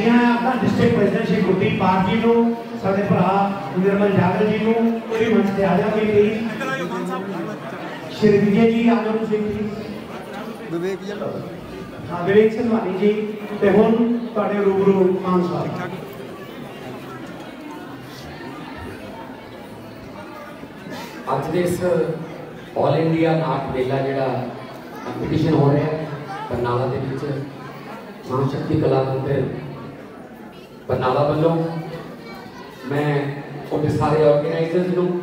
ਖੁਸ਼ੀਆਂ ਆਪਣਾ district president Shri Gurdeep Pal ji ਨੂੰ ਸਾਡੇ ਭਰਾ ਨਿਰਮਲ ਜਾਗਰ ਜੀ ਨੂੰ ਕੋਈ ਮੰਚ ਤੇ ਆ ਜਾਓਗੇ ਪਲੀਜ਼ ਸ਼੍ਰੀ ਵਿਜੇ ਜੀ ਆ ਜਾਓ ਤੁਸੀਂ ਪਲੀਜ਼ ਵਿਵੇਕ ਜੀ। ਹਾਂ ਵਿਵੇਕ ਸਿੰਘਵਾਨੀ ਜੀ ਤੇ ਹੁਣ ਤੁਹਾਡੇ ਰੂਬਰੂ ਮਾਨ ਸਾਹਿਬ ਅੱਜ ਦੇ ਇਸ ਆਲ ਇੰਡੀਆ ਨਾਟ ਮੇਲਾ ਜਿਹੜਾ ਕੰਪੀਟੀਸ਼ਨ ਹੋ ਰਿਹਾ ਹੈ ਬਰਨਾਲਾ ਦੇ ਵਿੱਚ ਮਾਂ ਸ਼ਕਤੀ ਕਲਾ ਮੰਦਿਰ ਬਰਨਾਲਾ ਵੱਲੋਂ ਮੈਂ ਉਹਦੇ ਸਾਰੇ ਆਰਗੇਨਾਈਜ਼ਰਸ ਨੂੰ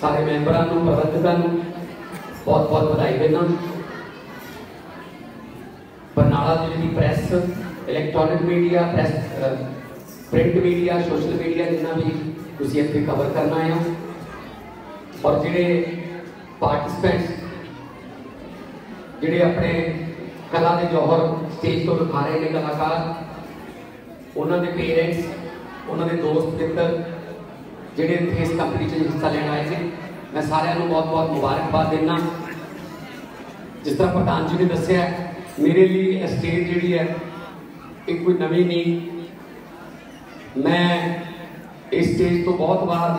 ਸਾਰੇ ਮੈਂਬਰਾਂ ਨੂੰ ਪ੍ਰਬੰਧਕਾਂ ਨੂੰ ਬਹੁਤ ਬਹੁਤ ਵਧਾਈ ਦਿੰਦਾ ਬਰਨਾਲਾ ਜ਼ਿਲ੍ਹੇ ਦੀ press electronic media press print media social media ਜਿੰਨਾ ਵੀ ਤੁਸੀਂ ਇੱਥੇ ਕਵਰ ਕਰਨਾ ਹੈ ਔਰ ਜਿਹੜੇ ਪਾਰਟਿਸਪੈਂਟਸ ਜਿਹੜੇ ਆਪਣੇ ਕਲਾ ਦੇ ਜੋਹਰ ਸਟੇਜ ਤੋਂ ਦਿਖਾ ਰਹੇ ਨੇ ਕਲਾਕਾਰ ਉਹਨਾਂ ਦੇ ਪੇਰੈਂਟਸ ਉਹਨਾਂ ਦੇ ਦੋਸਤ, ਮਿੱਤਰ, ਜਿਹੜੇ ਇੱਥੇ ਇਸ ਕੰਪਨੀ 'ਚ ਹਿੱਸਾ ਲੈਣ ਆਏ ਸੀ, ਮੈਂ ਸਾਰਿਆਂ ਨੂੰ ਬਹੁਤ-ਬਹੁਤ ਮੁਬਾਰਕਬਾਦ ਦਿੰਦਾ। ਜਿਸ ਤਰ੍ਹਾਂ ਪ੍ਰਧਾਨ ਜੀ ਨੇ ਦੱਸਿਆ, ਮੇਰੇ ਲਈ ਇਹ ਸਟੇਜ ਜਿਹੜੀ ਹੈ, ਇਹ ਕੋਈ ਨਵੀਂ ਨਹੀਂ। ਮੈਂ ਇਸ ਸਟੇਜ ਤੋਂ ਬਹੁਤ ਵਾਰ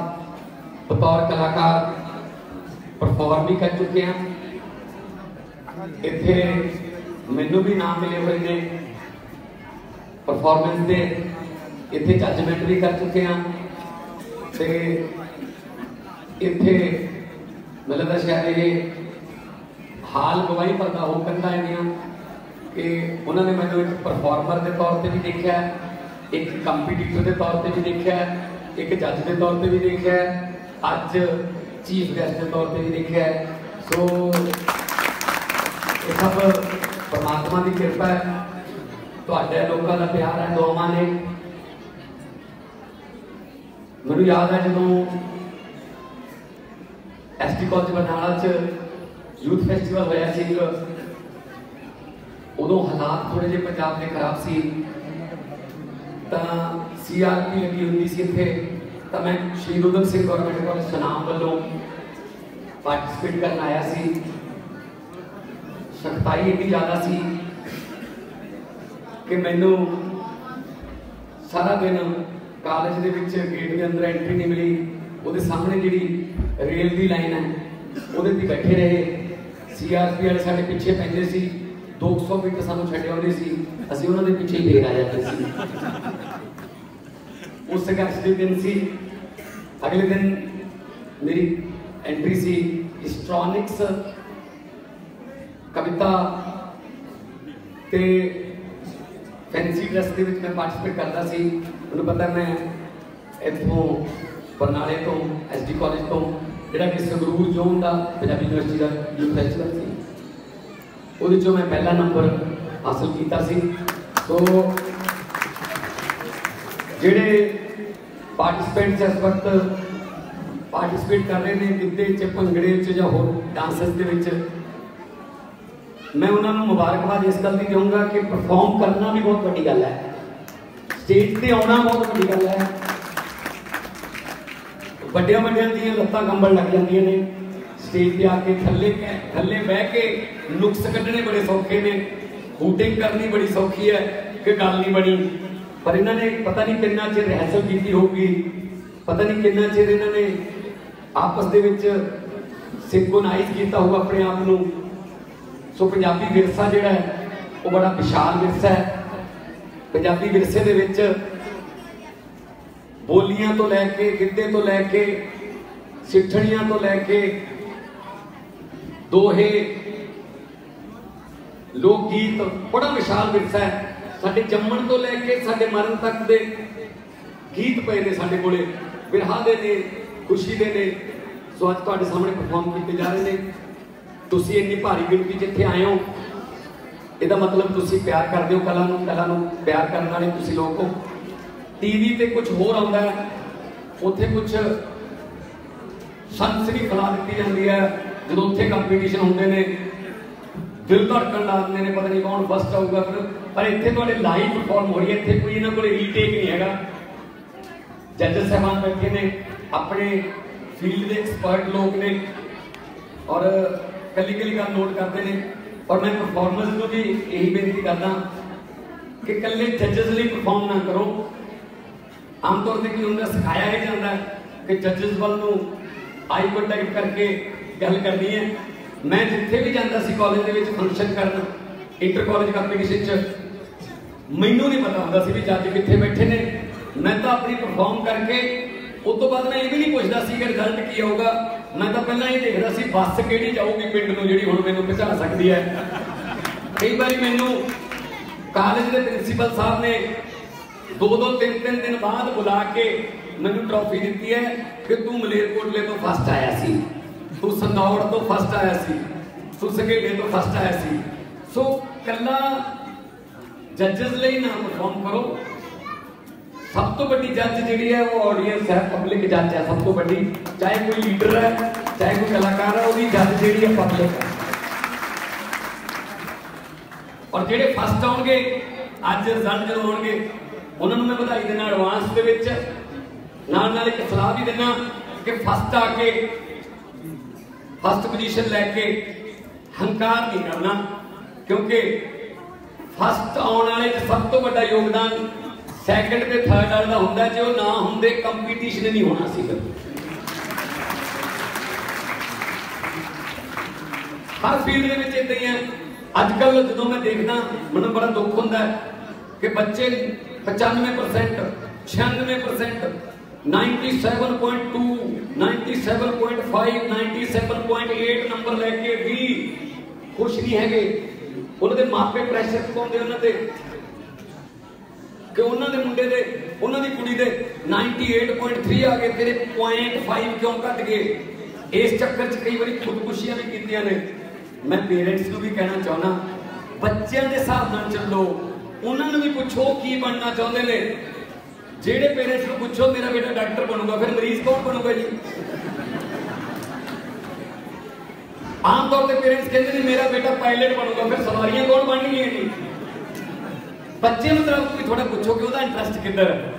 ਬਤੌਰ ਕਲਾਕਾਰ ਪਰਫਾਰਮ ਵੀ ਕਰ ਚੁੱਕਿਆ। ਇੱਥੇ ਮੈਨੂੰ ਵੀ ਨਾਮ ਮਿਲੇ ਹੋਏ ਨੇ। ਪਰਫਾਰਮੈਂਸ ਦੇ ਇੱਥੇ ਜੱਜਮੈਂਟ ਵੀ ਕਰ ਚੁੱਕੇ ਹਾਂ ਤੇ ਇੱਥੇ ਮਤਲਬ ਲੱਗਦਾ ਸ਼ਾਇਦ ਇਹ ਹਾਲ ਗਵਾਹੀ ਪਰਦਾ ਹੋ ਕੰਦਾ ਹੈ ਕਿ ਉਹਨਾਂ ਨੇ ਮੈਨੂੰ ਇੱਕ ਪਰਫਾਰਮਰ ਦੇ ਤੌਰ ਤੇ ਵੀ ਦੇਖਿਆ, ਇੱਕ ਕੰਪੀਟੀਟਰ ਦੇ ਤੌਰ ਤੇ ਵੀ ਦੇਖਿਆ, ਇੱਕ ਜੱਜ ਦੇ ਤੌਰ ਤੇ ਵੀ ਦੇਖਿਆ, ਅੱਜ ਚੀਫ ਗੈਸਟ ਦੇ ਤੌਰ ਤੇ ਵੀ ਦੇਖਿਆ। ਸੋ ਇਹ ਸਭ ਪਰਮਾਤਮਾ ਦੀ ਕਿਰਪਾ ਹੈ। ਤੁਹਾਡੇ ਲੋਕਾਂ ਦਾ ਪਿਆਰ ਹੈ ਦੁਆਵਾਂ ਨੇ ਮੈਨੂੰ ਯਾਦ ਹੈ ਜਦੋਂ ਐਸਟੀ ਕਾਲਜ ਬਰਨਾਲਾ ਚ ਯੂਥ ਫੈਸਟੀਵਲ ਹੋਇਆ ਸੀ। ਉਦੋਂ ਹਾਲਾਤ ਥੋੜੇ ਜਿਹੇ ਪੰਜਾਬ ਦੇ ਖਰਾਬ ਸੀ। ਤਾਂ ਸੀਆਰਪੀ ਲੱਗੀ ਹੁੰਦੀ ਸੀ ਇੱਥੇ। ਤਾਂ ਮੈਂ ਸ਼ਹੀਦ ਉਦਮ ਸਿੰਘ ਗਵਰਨਮੈਂਟ ਕਾਲਜ ਸਨਾਮ ਵੱਲੋਂ ਪਾਰਟਿਸਿਪੇਟ ਕਰਨ ਆਇਆ ਸੀ। ਸਖਤਾਈ ਇੰਨੀ ਜ਼ਿਆਦਾ ਸੀ। ਕਿ ਮੈਨੂੰ ਸਾਰਾ ਦਿਨ ਕਾਲਜ ਦੇ ਵਿੱਚ ਗੇਟ ਦੇ ਅੰਦਰ ਐਂਟਰੀ ਨਹੀਂ ਮਿਲੀ। ਉਹਦੇ ਸਾਹਮਣੇ ਜਿਹੜੀ ਰੇਲ ਦੀ ਲਾਈਨ ਹੈ, ਉਹਦੇ ਤੇ ਬੈਠੇ ਰਹੇ। ਸੀਆਰਪੀ ਵਾਲੇ ਸਾਡੇ ਪਿੱਛੇ ਪੈਂਦੇ ਸੀ। 200 ਮੀਟਰ ਸਾਨੂੰ ਛੱਡੇ ਆਉਂਦੇ ਸੀ। ਅਸੀਂ ਉਹਨਾਂ ਦੇ ਪਿੱਛੇ ਹੀ ਫੇਰ ਆ ਜਾਂਦੇ ਸੀ। ਉਸ ਸੰਘਰਸ਼ ਦੇ ਦਿਨ ਸੀ, ਅਗਲੇ ਦਿਨ ਮੇਰੀ ਐਂਟਰੀ ਸੀ ਹਿਸਟ੍ਰੋਨਿਕਸ ਕਵਿਤਾ ਤੇ ਫੈਂਸੀ ਡਰੈਸ ਦੇ ਵਿੱਚ ਮੈਂ ਪਾਰਟਿਸਿਪੇਟ ਕਰਦਾ ਸੀ। ਮੈਨੂੰ ਪਤਾ ਮੈਂ ਇੱਥੋਂ ਬਰਨਾਲੇ ਤੋਂ ਐਸਡੀ ਕਾਲਜ ਤੋਂ, ਜਿਹੜਾ ਕਿ ਸੰਗਰੂਰ ਜ਼ੋਨ ਦਾ ਪੰਜਾਬੀ ਯੂਨੀਵਰਸਿਟੀ ਦਾ ਯੂਥ ਫੈਸਟੀਵਲ ਸੀ। ਉਹਦੇ ਚੋਂ ਮੈਂ ਪਹਿਲਾ ਨੰਬਰ ਹਾਸਲ ਕੀਤਾ ਸੀ। ਸੋ, ਜਿਹੜੇ ਪਾਰਟਿਸਪੈਂਟਸ ਇਸ ਵਕਤ ਪਾਰਟਿਸਿਪੇਟ ਕਰ ਰਹੇ ਨੇ ਗਿੱਧੇ ਚ, ਭੰਗੜੇ ਚ ਜਾਂ ਹੋਰ ਡਾਂਸਸ ਦੇ ਵਿੱਚ ਮੈਂ ਉਹਨਾਂ ਨੂੰ ਮੁਬਾਰਕਬਾਦ ਇਸ ਗੱਲ ਦੀ ਦੇਵਾਂਗਾ ਕਿ ਪਰਫਾਰਮ ਕਰਨਾ ਵੀ ਬਹੁਤ ਵੱਡੀ ਗੱਲ ਹੈ। ਸਟੇਜ ਤੇ ਆਉਣਾ ਬਹੁਤ ਵੱਡੀ ਗੱਲ ਹੈ। ਵੱਡਿਆਂ ਵੱਡਿਆਂ ਦੀਆਂ ਲੱਤਾਂ ਕੰਬਣ ਲੱਗ ਜਾਂਦੀਆਂ ਨੇ। ਸਟੇਜ ਤੇ ਆ ਕੇ ਥੱਲੇ ਥੱਲੇ ਬਹਿ ਕੇ ਨੁਕਸ ਕੱਢਣੇ ਬੜੇ ਸੌਖੇ ਨੇ। ਹੂਟਿੰਗ ਕਰਨੀ ਬੜੀ ਸੌਖੀ ਹੈ ਕਿ ਗੱਲ ਨਹੀਂ ਬਣੀ। ਪਰ ਇਹਨਾਂ ਨੇ ਪਤਾ ਨਹੀਂ ਕਿੰਨਾ ਚਿਰ ਰਿਹਰਸਲ ਕੀਤੀ ਹੋਊਗੀ। ਪਤਾ ਨਹੀਂ ਕਿੰਨਾ ਚਿਰ ਇਹਨਾਂ ਨੇ ਆਪਸ ਦੇ ਵਿੱਚ ਸਿੰਕਰੋਨਾਈਜ਼ ਕੀਤਾ ਹੋਊ ਆਪਣੇ ਆਪ ਨੂੰ। ਸੋ ਪੰਜਾਬੀ ਵਿਰਸਾ ਜਿਹੜਾ ਹੈ, ਉਹ ਬੜਾ ਵਿਸ਼ਾਲ ਵਿਰਸਾ ਹੈ। ਪੰਜਾਬੀ ਵਿਰਸੇ ਦੇ ਵਿੱਚ ਬੋਲੀਆਂ ਤੋਂ ਲੈ ਕੇ, ਗਿੱਧੇ ਤੋਂ ਲੈ ਕੇ, ਸਿੱਠਣੀਆਂ ਤੋਂ ਲੈ ਕੇ ਦੋਹੇ ਲੋਕ ਗੀਤ ਬੜਾ ਵਿਸ਼ਾਲ ਵਿਰਸਾ ਹੈ। ਸਾਡੇ ਜੰਮਣ ਤੋਂ ਲੈ ਕੇ, ਸਾਡੇ ਮਰਨ ਤੱਕ ਦੇ ਗੀਤ ਪਏ ਨੇ ਸਾਡੇ ਕੋਲੇ। ਵਿਰਹਾ ਦੇ ਨੇ, ਖੁਸ਼ੀ ਦੇ ਨੇ। ਸੋ ਅੱਜ ਤੁਹਾਡੇ ਸਾਹਮਣੇ ਪਰਫਾਰਮ ਕੀਤੇ ਜਾ ਰਹੇ ਨੇ। ਤੁਸੀਂ ਇੰਨੀ ਭਾਰੀ ਗਿਣਤੀ ਜਿੱਥੇ ਆਏ ਹੋ, ਇਹਦਾ ਮਤਲਬ ਤੁਸੀਂ ਪਿਆਰ ਕਰਦੇ ਹੋ ਕਲਾ ਨੂੰ ਕਲਾ ਨੂੰ ਪਿਆਰ ਕਰਨ ਵਾਲੇ ਤੁਸੀਂ ਲੋਕ ਹੋ। ਟੀਵੀ ਤੇ ਕੁਝ ਹੋਰ ਆਉਂਦਾ ਹੈ, ਉੱਥੇ ਕੁਝ ਸੰਸਰੀ ਫਲਾ ਦਿੱਤੀ ਜਾਂਦੀ ਹੈ, ਜਦੋਂ ਉੱਥੇ ਕੰਪੀਟੀਸ਼ਨ ਹੁੰਦੇ ਨੇ, ਦਿਲ ਧੜਕਣ ਲਾ ਦਿੰਦੇ ਨੇ, ਪਤਾ ਨਹੀਂ ਕੌਣ ਬਸਟ ਆਊਗਾ ਫਿਰ। ਪਰ ਇੱਥੇ ਤੁਹਾਡੇ ਲਾਈਵ ਪਰਫਾਰਮ ਹੋ ਰਹੀ ਹੈ, ਇੱਥੇ ਕੋਈ ਇਹਨਾਂ ਕੋਲੇ ਰੀਟੇਕ ਨਹੀਂ ਹੈਗਾ। ਜੱਜ ਸਾਹਿਬਾਨ ਬੈਠੇ ਨੇ, ਆਪਣੇ ਫੀਲਡ ਦੇ ਐਕਸਪਰਟ ਲੋਕ ਨੇ। ਔਰ ਕੱਲੀ ਕੱਲੀ ਗੱਲ ਨੋਟ ਕਰਦੇ ਨੇ। ਔਰ ਮੈਂ ਪਰਫਾਰਮੈਂਸ ਨੂੰ ਵੀ ਇਹੀ ਬੇਨਤੀ ਕਰਦਾ ਕਿ ਇਕੱਲੇ ਜੱਜਸ ਲਈ ਪਰਫਾਰਮ ਨਾ ਕਰੋ। ਆਮ ਤੌਰ ਤੇ ਕੀ ਹੁੰਦਾ ਸਿਖਾਇਆ ਹੀ ਜਾਂਦਾ ਕਿ ਜੱਜਸ ਵੱਲ ਨੂੰ ਆਈ ਕੰਟੈਕਟ ਕਰਕੇ ਗੱਲ ਕਰਨੀ ਹੈ। ਮੈਂ ਜਿੱਥੇ ਵੀ ਜਾਂਦਾ ਸੀ ਕਾਲਜ ਦੇ ਵਿੱਚ ਫੰਕਸ਼ਨ ਕਰਨ ਇੰਟਰ ਕਾਲਜ ਕੰਪੀਟੀਸ਼ਨ 'ਚ, ਮੈਨੂੰ ਨਹੀਂ ਪਤਾ ਹੁੰਦਾ ਸੀ ਵੀ ਜੱਜ ਕਿੱਥੇ ਬੈਠੇ ਨੇ। ਮੈਂ ਤਾਂ ਆਪਣੀ ਪਰਫਾਰਮ ਕਰਕੇ ਉਸ ਤੋਂ ਬਾਅਦ ਮੈਂ ਇਹ ਵੀ ਨਹੀਂ ਪੁੱਛਦਾ ਸੀ ਕਿ ਰਿਜ਼ਲਟ ਕੀ ਆਊਗਾ। ਮੈਂ ਤਾਂ ਪਹਿਲਾਂ ਹੀ ਦੇਖਦਾ ਸੀ, ਬੱਸ ਕਿਹੜੀ ਜਾਊਗੀ ਪਿੰਡ ਨੂੰ ਜਿਹੜੀ ਹੁਣ ਮੈਨੂੰ ਪਹੁੰਚਾ ਸਕਦੀ ਹੈ। ਕਈ ਵਾਰੀ ਮੈਨੂੰ ਕਾਲਜ ਦੇ ਪ੍ਰਿੰਸੀਪਲ ਸਾਹਿਬ ਨੇ ਦੋ ਦੋ, ਤਿੰਨ ਤਿੰਨ ਦਿਨ ਬਾਅਦ ਬੁਲਾ ਕੇ ਮੈਨੂੰ ਟਰੋਫੀ ਦਿੱਤੀ ਹੈ ਕਿ ਤੂੰ ਮਲੇਰਕੋਟਲੇ ਤੋਂ ਫਸਟ ਆਇਆ ਸੀ। ਤੂੰ ਸੰਦੌੜ ਤੋਂ ਫਸਟ ਆਇਆ ਸੀ। ਤੂੰ ਸੰਘੇੜੇ ਤੋਂ ਫਸਟ ਆਇਆ ਸੀ। ਸੋ ਕੱਲਾ ਜੱਜਸ ਲਈ ਨਾ ਪਰਫਾਰਮ ਕਰੋ ਸਭ ਤੋਂ ਵੱਡੀ ਜੱਜ ਜਿਹੜੀ ਹੈ ਉਹ ਆਡੀਅנס ਹੈ ਪਬਲਿਕ ਜੱਜ ਹੈ ਸਭ ਤੋਂ ਵੱਡੀ। ਚਾਹੇ ਕੋਈ ਲੀਡਰ ਹੈ, ਚਾਹੇ ਕੋਈ ਕਲਾਕਾਰ ਹੈ, ਉਹਦੀ ਜੱਜ ਜਿਹੜੀ ਹੈ ਪਬਲਿਕ ਹੈ। ਔਰ ਜਿਹੜੇ ਫਸਟ ਆਉਣਗੇ, ਅੱਜ ਰਿਜ਼ਲਟ ਜਦੋਂ ਆਉਣਗੇ, ਉਹਨਾਂ ਨੂੰ ਮੈਂ ਵਧਾਈ ਦੇਣਾ ਐਡਵਾਂਸ ਦੇ ਵਿੱਚ। ਨਾਲ ਨਾਲ ਇੱਕ ਸਲਾਹ ਵੀ ਦੇਣਾ ਕਿ ਫਸਟ ਆ ਕੇ ਫਸਟ ਪੋਜੀਸ਼ਨ ਲੈ ਕੇ ਹੰਕਾਰ ਨਹੀਂ ਕਰਨਾ, ਕਿਉਂਕਿ ਫਸਟ ਆਉਣ ਵਾਲੇ ਚ ਸਭ ਤੋਂ ਵੱਡਾ ਯੋਗਦਾਨ ਸੈਕੰਡ ਤੇ ਥਰਡ ਵਾਲੇ ਦਾ ਹੁੰਦਾ ਜੇ ਉਹ ਨਾ ਹੁੰਦੇ ਕੰਪੀਟੀਸ਼ਨ ਨਹੀਂ ਹੋਣਾ ਸੀ ਫਿਰ। ਹਰ ਫੀਲਡ ਦੇ ਵਿੱਚ ਇਦਾਂ ਹੀ ਹੈ ਅੱਜ ਕੱਲ ਜਦੋਂ ਮੈਂ ਦੇਖਦਾ, ਮੈਨੂੰ ਬੜਾ ਦੁੱਖ ਹੁੰਦਾ ਕਿ ਬੱਚੇ 95% 96% 97.2 97.5 97.8 ਨੰਬਰ ਲੈ ਕੇ ਵੀ ਖੁਸ਼ ਨਹੀਂ ਹੈਗੇ। ਉਹਨਾਂ ਦੇ ਮਾਪੇ ਪ੍ਰੈਸ਼ਰ ਪਾਉਂਦੇ ਉਹਨਾਂ ਤੇ। ਕਿ ਉਹਨਾਂ ਦੇ ਮੁੰਡੇ ਦੇ, ਉਹਨਾਂ ਦੀ ਕੁੜੀ ਦੇ 98.3 ਆ ਗਏ ਤੇਰੇ 0.5 ਕਿਉਂ ਘਟ ਗਏ? ਇਸ ਚੱਕਰ 'ਚ ਕਈ ਵਾਰੀ ਖੁਦਕੁਸ਼ੀਆਂ ਵੀ ਕੀਤੀਆਂ ਨੇ। ਮੈਂ ਪੇਰੈਂਟਸ ਨੂੰ ਵੀ ਕਹਿਣਾ ਚਾਹੁੰਦਾ, ਬੱਚਿਆਂ ਦੇ ਹਿਸਾਬ ਨਾਲ ਚੱਲੋ। ਉਹਨਾਂ ਨੂੰ ਵੀ ਪੁੱਛੋ ਕੀ ਬਣਨਾ ਚਾਹੁੰਦੇ ਨੇ। ਜਿਹੜੇ ਪੇਰੈਂਟਸ ਨੂੰ ਪੁੱਛੋ, ਮੇਰਾ ਬੇਟਾ ਡਾਕਟਰ ਬਣੂਗਾ, ਫਿਰ ਮਰੀਜ਼ ਕੌਣ ਬਣੂਗਾ ਜੀ? ਆਮ ਤੌਰ ਤੇ ਪੇਰੈਂਟਸ ਕਹਿੰਦੇ ਨੇ, ਮੇਰਾ ਬੇਟਾ ਪਾਇਲਟ ਬਣੂਗਾ, ਫਿਰ ਸਵਾਰੀਆਂ ਕੌਣ ਬਣਨਗੀਆਂ ਜੀ? ਬੱਚੇ ਮਤਲਬ ਵੀ ਥੋੜਾ ਪੁੱਛੋ ਕਿ ਉਹਦਾ ਇੰਟਰਸਟ ਕਿੱਧਰ ਹੈ?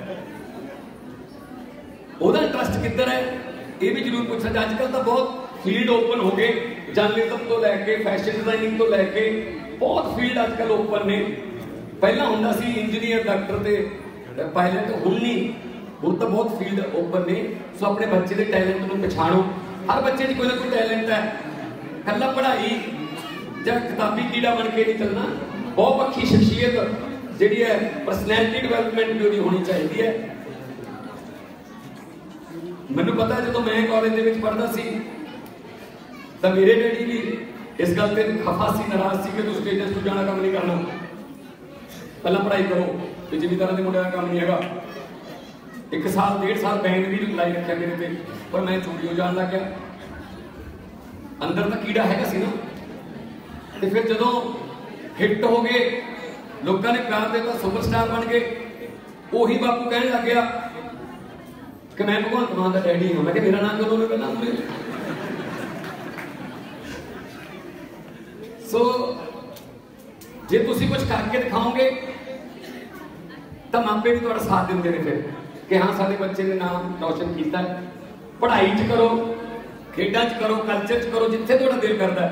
ਉਹਦਾ ਇੰਟਰਸਟ ਕਿੱਧਰ ਹੈ? ਇਹ ਵੀ ਜ਼ਰੂਰ ਪੁੱਛਣਾ ਅੱਜ ਕੱਲ ਤਾਂ ਬਹੁਤ ਫੀਲਡ ਓਪਨ ਹੋ ਗਏ ਜਰਨਲਿਜ਼ਮ ਤੋਂ ਲੈ ਕੇ ਫੈਸ਼ਨ ਡਿਜ਼ਾਈਨਿੰਗ ਤੋਂ ਲੈ ਕੇ, ਬਹੁਤ ਫੀਲਡ ਅੱਜ ਕੱਲ ਓਪਨ ਨੇ। ਪਹਿਲਾਂ ਹੁੰਦਾ ਸੀ ਇੰਜੀਨੀਅਰ ਡਾਕਟਰ ਤੇ ਪਾਇਲਟ ਹੁਣ ਨਹੀਂ। ਹੁਣ ਤਾਂ ਬਹੁਤ ਫੀਲਡ ਓਪਨ ਨੇ। ਸੋ ਆਪਣੇ ਬੱਚੇ ਦੇ ਟੈਲੈਂਟ ਨੂੰ ਪਛਾਣੋ। ਹਰ ਬੱਚੇ 'ਚ ਕੋਈ ਨਾ ਕੋਈ ਟੈਲੈਂਟ ਹੈ। ਕੱਲਾ ਪੜ੍ਹਾਈ ਜਾਂ ਕਿਤਾਬੀ ਕੀੜਾ ਬਣ ਕੇ ਨਹੀਂ ਚੱਲਣਾ। ਬਹੁਪੱਖੀ ਸ਼ਖਸੀਅਤ ਜਿਹੜੀ ਹੈ ਪਰਸਨੈਲਿਟੀ ਡਿਵੈਲਪਮੈਂਟ ਵੀ ਉਹਦੀ ਹੋਣੀ ਚਾਹੀਦੀ ਹੈ। ਮੈਨੂੰ ਪਤਾ ਜਦੋਂ ਮੈਂ ਕਾਲਜ ਦੇ ਵਿੱਚ ਪੜ੍ਹਦਾ ਸੀ, ਤਾਂ ਮੇਰੇ ਡੈਡੀ ਵੀ ਇਸ ਗੱਲ ਤੇ ਖਫਾ ਸੀ, ਨਾਰਾਜ਼ ਸੀ ਕਿ ਤੂੰ ਸਟੇਜਸ ਤੋਂ ਜਾਣਾ ਕੰਮ ਨਹੀਂ ਕਰਨਾ। ਪਹਿਲਾਂ ਪੜ੍ਹਾਈ ਕਰੋ ਤੇ ਜਿੰਨੀ ਤਰ੍ਹਾਂ ਦੇ ਮੁੰਡਿਆਂ ਦਾ ਕੰਮ ਨਹੀਂ ਹੈਗਾ। ਇੱਕ ਸਾਲ, ਡੇਢ ਸਾਲ ਬੈਂਡ ਵੀ ਲਾਈ ਰੱਖਿਆ ਮੇਰੇ ਤੇ, ਪਰ ਮੈਂ ਚੂੜੀਓ ਜਾਣ ਲੱਗ ਗਿਆ। ਅੰਦਰ ਤਾਂ ਕੀੜਾ ਹੈਗਾ ਸੀ ਨਾ। ਤੇ ਫਿਰ ਜਦੋਂ ਹਿੱਟ ਹੋ ਗਏ ਲੋਕਾਂ ਨੇ ਪਿਆਰ ਦਿੱਤਾ ਸੁਪਰਸਟਾਰ ਬਣ ਗਏ। ਉਹੀ ਬਾਪੂ ਕਹਿਣ ਲੱਗ ਗਿਆ ਕਿ ਮੈਂ ਭਗਵੰਤ ਮਾਨ ਦਾ ਡੈਡੀ ਹਾਂ। ਮੈਂ ਕਿਹਾ ਮੇਰਾ ਨਾਮ ਕਦੋਂ ਉਹਨੇ ਪਹਿਲਾਂ ਪੂਰੇ ਸੋ ਜੇ ਤੁਸੀਂ ਕੁਝ ਕਰਕੇ ਦਿਖਾਓਗੇ, ਤਾਂ ਮਾਪੇ ਵੀ ਤੁਹਾਡਾ ਸਾਥ ਦਿੰਦੇ ਨੇ ਫਿਰ ਕਿ ਹਾਂ, ਸਾਡੇ ਬੱਚੇ ਨੇ ਨਾਮ ਰੌਸ਼ਨ ਕੀਤਾ। ਪੜ੍ਹਾਈ 'ਚ ਕਰੋ, ਖੇਡਾਂ 'ਚ ਕਰੋ ਕਲਚਰ 'ਚ ਕਰੋ, ਜਿੱਥੇ ਤੁਹਾਡਾ ਦਿਲ ਕਰਦਾ।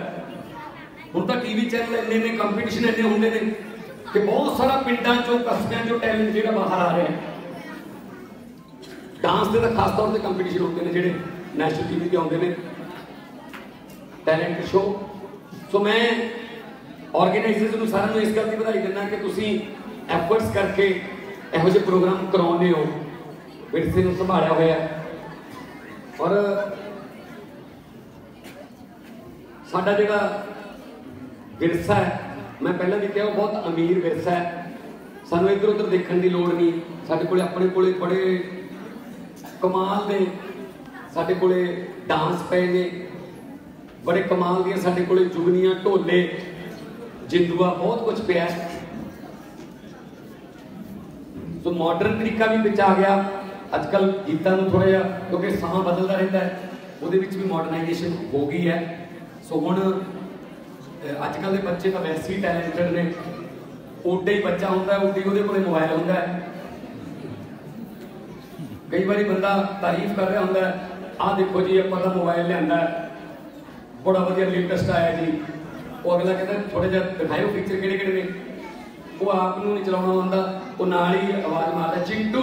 ਹੁਣ ਤਾਂ ਟੀਵੀ ਚੈਨਲ ਇੰਨੇ ਨੇ ਕੰਪੀਟੀਸ਼ਨ ਇੰਨੇ ਹੁੰਦੇ ਨੇ। ਕਿ ਬਹੁਤ ਸਾਰਾ ਪਿੰਡਾਂ 'ਚੋਂ, ਕਸਬਿਆਂ 'ਚੋਂ ਟੈਲੈਂਟ ਜਿਹੜਾ ਬਾਹਰ ਆ ਰਿਹਾ ਹੈ। ਡਾਂਸ ਦੇ ਤਾਂ ਖਾਸ ਤੌਰ ਤੇ ਕੰਪੀਟੀਸ਼ਨ ਹੁੰਦੇ ਨੇ ਜਿਹੜੇ ਨੈਸ਼ਨਲ ਟੀਵੀ ਤੇ ਆਉਂਦੇ ਨੇ। ਟੈਲੈਂਟ ਸ਼ੋ ਸੋ ਮੈਂ ਆਰਗੇਨਾਈਜ਼ਰਸ ਨੂੰ ਸਾਰਿਆਂ ਨੂੰ ਇਸ ਗੱਲ ਦੀ ਵਧਾਈ ਦਿੰਦਾ ਕਿ ਤੁਸੀਂ ਐਫਰਟਸ ਕਰਕੇ ਇਹੋ ਜਿਹੇ ਪ੍ਰੋਗਰਾਮ ਕਰਾਉਂਦੇ ਹੋ। ਵਿਰਸੇ ਨੂੰ ਸੰਭਾਲਿਆ ਹੋਇਆ ਔਰ ਸਾਡਾ ਜਿਹੜਾ ਵਿਰਸਾ ਹੈ ਮੈਂ ਪਹਿਲਾਂ ਵੀ ਕਿਹਾ, ਉਹ ਬਹੁਤ ਅਮੀਰ ਵਿਰਸਾ ਹੈ। ਸਾਨੂੰ ਇੱਧਰ ਉੱਧਰ ਦੇਖਣ ਦੀ ਲੋੜ ਨਹੀਂ। ਸਾਡੇ ਕੋਲੇ ਆਪਣੇ ਕੋਲੇ ਬੜੇ ਕਮਾਲ ਦੇ ਸਾਡੇ ਕੋਲੇ ਡਾਂਸ ਪਏ ਨੇ। ਬੜੇ ਕਮਾਲ ਦੀਆਂ ਸਾਡੇ ਕੋਲੇ ਜੁਗਨੀਆਂ ਢੋਲੇ। ਜਿੰਦੂਆ ਬਹੁਤ ਕੁਝ ਪਿਆ ਸੋ ਮਾਡਰਨ ਤਰੀਕਾ ਵੀ ਵਿੱਚ ਆ ਗਿਆ। ਅੱਜ ਕੱਲ ਗੀਤਾਂ ਨੂੰ ਥੋੜਾ ਜਿਹਾ, ਕਿਉਂਕਿ ਸਮਾਂ ਬਦਲਦਾ ਰਹਿੰਦਾ ਹੈ, ਉਹਦੇ ਵਿੱਚ ਵੀ ਮਾਡਰਨਾਈਜੇਸ਼ਨ ਹੋ ਗਈ ਹੈ। ਸੋ ਹੁਣ ਅੱਜ ਕੱਲ ਦੇ ਬੱਚੇ ਤਾਂ ਵੈਸੇ ਹੀ ਟੈਲੈਂਟਡ ਨੇ। ਓਡੇ ਹੀ ਬੱਚਾ ਹੁੰਦਾ ਹੈ ਉਹਦੇ ਕੋਲੇ ਮੋਬਾਈਲ ਹੁੰਦਾ ਹੈ। ਕਈ ਵਾਰੀ ਬੰਦਾ ਤਾਰੀਫ ਕਰ ਰਿਹਾ ਹੁੰਦਾ ਆਹ ਦੇਖੋ ਜੀ, ਆਪਾਂ ਤਾਂ ਮੋਬਾਈਲ ਲਿਆਂਦਾ ਬੜਾ ਵਧੀਆ ਲੇਟੈਸਟ ਆਇਆ ਜੀ। ਉਹ ਅਗਲਾ ਕਹਿੰਦਾ ਥੋੜਾ ਜਿਹਾ ਦਿਖਾਇਓ ਫੀਚਰ ਕਿਹੜੇ ਕਿਹੜੇ ਨੇ। ਉਹ ਆਪ ਨੂੰ ਨਹੀਂ ਚਲਾਉਣਾ ਆਉਂਦਾ। ਉਹ ਨਾਲ ਹੀ ਆਵਾਜ਼ ਮਾਰਦਾ, ਚਿੰਟੂ,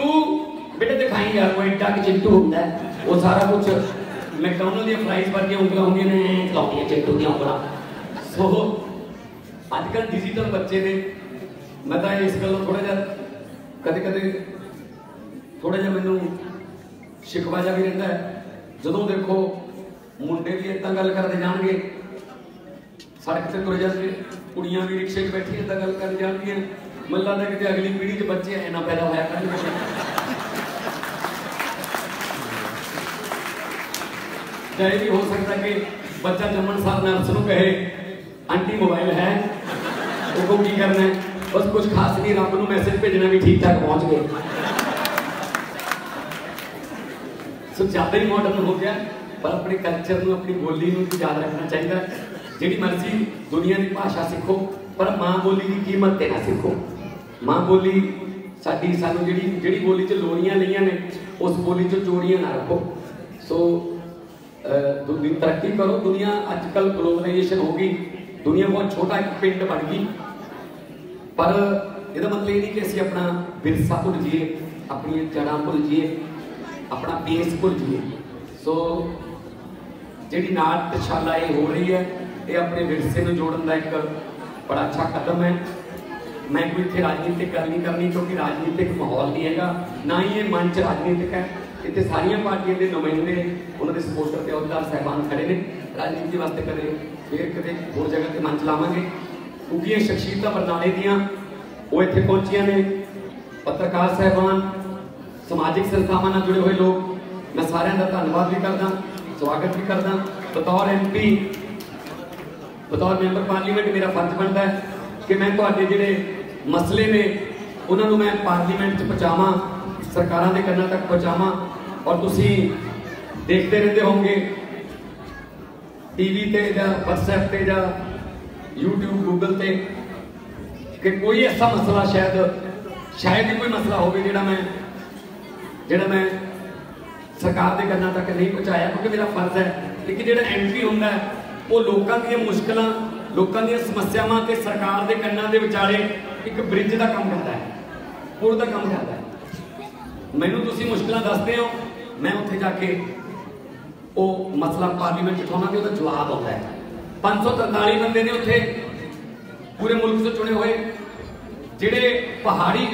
ਬੇਟੇ ਦਿਖਾਈ ਯਾਰ ਕੋਈ ਏਡਾ ਚਿੰਟੂ ਹੁੰਦਾ ਉਹ ਸਾਰਾ ਕੁਝ ਮੈਕਡੋਨਲਡ ਦੀਆਂ ਫਰਾਈਜ਼ ਵਰਗੀਆਂ ਉਂਗਲਾਂ ਹੁੰਦੀਆਂ ਨੇ ਚਲਾਉਂਦੀਆਂ ਚਿੰਟੂ ਦੀਆਂ ਉਂਗਲਾਂ। ਸੋ ਅੱਜ ਕੱਲ੍ਹ ਡਿਜੀਟਲ ਬੱਚੇ ਨੇ, ਮੈਂ ਤਾਂ ਇਸ ਗੱਲੋਂ ਥੋੜਾ ਜਿਹਾ ਕਦੇ ਕਦੇ ਥੋੜਾ ਜਿਹਾ ਮੈਨੂੰ ਸ਼ਿਕਵਾ ਜਿਹਾ ਵੀ ਰਹਿੰਦਾ ਹੈ। ਜਦੋਂ ਦੇਖੋ ਮੁੰਡੇ ਵੀ ਇਦਾਂ ਗੱਲ ਕਰਦੇ ਜਾਣਗੇ, ਸੜਕ ਤੇ ਤੁਰ ਜਾਂਦੇ, ਕੁੜੀਆਂ ਵੀ ਰਿਕਸ਼ੇ 'ਚ ਬੈਠੀ ਇਦਾਂ ਗੱਲ ਕਰ ਜਾਂਦੀਆਂ ਮੈਨੂੰ ਲੱਗਦਾ ਕਿਤੇ ਅਗਲੀ ਪੀੜ੍ਹੀ 'ਚ ਬੱਚੇ ਐ ਪੈਦਾ ਹੋਇਆ ਕਰਨਗੇ। ਜਾਂ ਇਹ ਵੀ ਹੋ ਸਕਦਾ ਕਿ ਬੱਚਾ ਜੰਮਣ ਸਾਰ ਨਰਸ ਨੂੰ ਕਹੇ ਆਂਟੀ ਮੋਬਾਈਲ ਹੈ। ਉਹ ਕੋ ਕੀ ਕਰਨਾ ਬਸ ਕੁਝ ਖਾਸ ਨਹੀਂ, ਰੱਬ ਨੂੰ ਮੈਸੇਜ ਭੇਜਣਾ ਵੀ ਠੀਕ ਠਾਕ ਪਹੁੰਚ ਗਏ। ਸੋ ਜ਼ਿਆਦਾ ਹੀ ਮਾਡਰਨ ਹੋ ਗਿਆ, ਪਰ ਆਪਣੇ ਕਲਚਰ ਨੂੰ, ਆਪਣੀ ਬੋਲੀ ਨੂੰ ਯਾਦ ਰੱਖਣਾ ਚਾਹੀਦਾ। ਜਿਹੜੀ ਮਰਜ਼ੀ ਦੁਨੀਆ ਦੀ ਭਾਸ਼ਾ ਸਿੱਖੋ, ਪਰ ਮਾਂ ਬੋਲੀ ਦੀ ਕੀਮਤ ਤੇ ਨਾ ਸਿੱਖੋ। ਮਾਂ ਬੋਲੀ ਸਾਡੀ, ਸਾਨੂੰ ਜਿਹੜੀ ਜਿਹੜੀ ਬੋਲੀ 'ਚ ਲੋਰੀਆਂ ਲਈਆਂ ਨੇ, ਉਸ ਬੋਲੀ 'ਚ ਚੋਰੀਆਂ ਨਾ ਰੱਖੋ। ਸੋ ਦੁਨੀਆ ਤਰੱਕੀ ਕਰੋ। ਦੁਨੀਆ ਅੱਜ ਕੱਲ ਗਲੋਬਲਾਈਜੇਸ਼ਨ ਹੋ ਗਈ। ਦੁਨੀਆ ਬਹੁਤ ਛੋਟਾ ਇੱਕ ਪਿੰਡ ਬਣ ਗਈ। ਪਰ ਇਹਦਾ ਮਤਲਬ ਇਹ ਨਹੀਂ ਕਿ ਅਸੀਂ ਆਪਣਾ ਵਿਰਸਾ ਭੁੱਲ ਜਾਈਏ, ਆਪਣੀਆਂ ਜੜ੍ਹਾਂ ਭੁੱਲ ਜਾਈਏ, ਆਪਣਾ ਬੇਸ ਭੁੱਲ ਜਾਈਏ। ਸੋ ਜਿਹੜੀ ਨਾਟਸ਼ਾਲਾ ਇਹ ਹੋ ਰਹੀ ਹੈ, ਇਹ ਆਪਣੇ ਵਿਰਸੇ ਨੂੰ ਜੋੜਨ ਦਾ ਇੱਕ ਬੜਾ ਅੱਛਾ ਕਦਮ ਹੈ। ਮੈਂ ਕੋਈ ਇੱਥੇ ਰਾਜਨੀਤਿਕ ਗੱਲ ਨਹੀਂ ਕਰਨੀ ਕਿਉਂਕਿ ਰਾਜਨੀਤਿਕ ਮਾਹੌਲ ਨਹੀਂ ਹੈਗਾ, ਨਾ ਹੀ ਇਹ ਮੰਚ ਰਾਜਨੀਤਿਕ ਹੈ। ਇੱਥੇ ਸਾਰੀਆਂ ਪਾਰਟੀਆਂ ਦੇ ਨੁਮਾਇੰਦੇ, ਉਹਨਾਂ ਦੇ ਸਪੋਰਟਰ ਤੇ ਅਹੁਦੇਦਾਰ, ਸਹਿਬਾਨ ਖੜੇ ਨੇ। ਰਾਜਨੀਤੀ ਵਾਸਤੇ ਕਦੇ ਫਿਰ ਕਿਤੇ ਹੋਰ ਜਗ੍ਹਾ ਤੇ ਮੰਚ ਲਾਵਾਂਗੇ। ਕਿਉਂਕਿ ਸ਼ਖਸੀਅਤਾਂ ਬਰਨਾਲੇ ਦੀਆਂ, ਉਹ ਇੱਥੇ ਪਹੁੰਚੀਆਂ ਨੇ। ਪੱਤਰਕਾਰ ਸਹਿਬਾਨ, ਸਮਾਜਿਕ ਸੰਸਥਾਵਾਂ ਨਾਲ ਜੁੜੇ ਹੋਏ ਲੋਕ, ਮੈਂ ਸਾਰਿਆਂ ਦਾ ਧੰਨਵਾਦ ਵੀ ਕਰਦਾ, ਸਵਾਗਤ ਵੀ ਕਰਦਾ। ਬਤੌਰ ਐਮਪੀ ਬਤੌਰ ਮੈਂਬਰ ਪਾਰਲੀਮੈਂਟ ਮੇਰਾ ਫਰਜ਼ ਬਣਦਾ ਹੈ ਕਿ ਮੈਂ ਤੁਹਾਡੇ ਜਿਹੜੇ ਮਸਲੇ ਨੇ, ਉਹਨਾਂ ਨੂੰ ਮੈਂ ਪਾਰਲੀਮੈਂਟ 'ਚ ਪਹੁੰਚਾਵਾਂ, ਸਰਕਾਰਾਂ ਦੇ ਕੰਨਾਂ ਤੱਕ ਪਹੁੰਚਾਵਾਂ। ਔਰ ਤੁਸੀਂ ਦੇਖਦੇ ਰਹਿੰਦੇ ਹੋਵੋਗੇ ਟੀਵੀ ਤੇ ਜਾਂ WhatsApp ਤੇ ਜਾਂ YouTube, Google ਤੇ ਕਿ ਕੋਈ ਐਸਾ ਮਸਲਾ ਸ਼ਾਇਦ ਸ਼ਾਇਦ ਹੀ ਕੋਈ ਮਸਲਾ ਹੋਵੇ ਜਿਹੜਾ ਮੈਂ ਜਿਹੜਾ ਮੈਂ ਸਰਕਾਰ ਦੇ ਕੰਨਾਂ ਤੱਕ ਨਹੀਂ ਪਹੁੰਚਾਇਆ, ਕਿਉਂਕਿ ਮੇਰਾ ਫਰਜ਼ ਹੈ। ਲੇਕਿਨ ਜਿਹੜਾ ਐਮਪੀ ਹੁੰਦਾ ਉਹ ਲੋਕਾਂ ਦੀਆਂ ਮੁਸ਼ਕਲਾਂ, ਲੋਕਾਂ ਦੀਆਂ ਸਮੱਸਿਆਵਾਂ ਤੇ ਸਰਕਾਰ ਦੇ ਕੰਨਾਂ ਦੇ ਵਿਚਾਲੇ ਇੱਕ ਬ੍ਰਿਜ ਦਾ ਕੰਮ ਕਰਦਾ ਹੈ, ਪੁਲ ਦਾ ਕੰਮ ਕਰਦਾ ਹੈ। ਮੈਨੂੰ ਤੁਸੀਂ ਮੁਸ਼ਕਲਾਂ ਦੱਸਦੇ ਹੋ, ਮੈਂ ਉੱਥੇ ਜਾ ਕੇ ਉਹ ਮਸਲਾ ਪਾਰਲੀਮੈਂਟ 'ਚ ਉਠਾਉਣਾ ਤੇ ਉਹਦਾ ਜਵਾਬ ਆਉਂਦਾ ਹੈ। 543 ਬੰਦੇ ਨੇ ਉੱਥੇ ਪੂਰੇ ਮੁਲਕ ਤੋਂ ਚੁਣੇ ਹੋਏ। ਜਿਹੜੇ ਪਹਾੜੀ